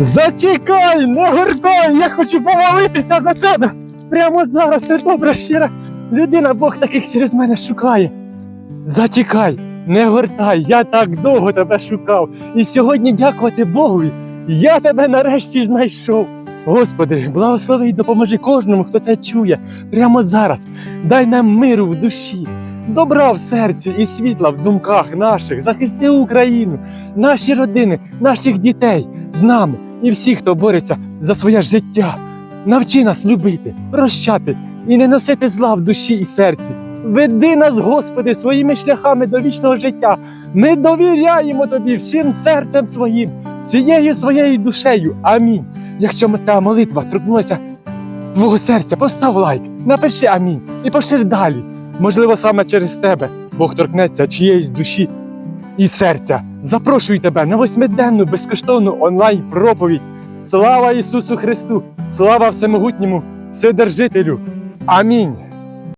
Зачекай, не гордай, я хочу помолитися за тебе. Прямо зараз ти добра, щира людина, Бог таких через мене шукає. Зачекай, не гортай, я так довго тебе шукав. І сьогодні, дякувати Богові, я тебе нарешті знайшов. Господи, благослови і допоможи кожному, хто це чує прямо зараз. Дай нам миру в душі, добра в серці і світла в думках наших. Захисти Україну, наші родини, наших дітей з нами і всіх, хто бореться за своє життя. Навчи нас любити, прощати і не носити зла в душі і серці. Веди нас, Господи, своїми шляхами до вічного життя. Ми довіряємо Тобі всім серцем своїм, всією своєю душею. Амінь. Якщо ця молитва торкнулася твого серця, постав лайк, напиши амінь і пошир далі. Можливо, саме через тебе Бог торкнеться чиєїсь душі і серця. Запрошую тебе на восьмиденну безкоштовну онлайн проповідь. Слава Ісусу Христу! Слава Всемогутньому Вседержителю! Амінь!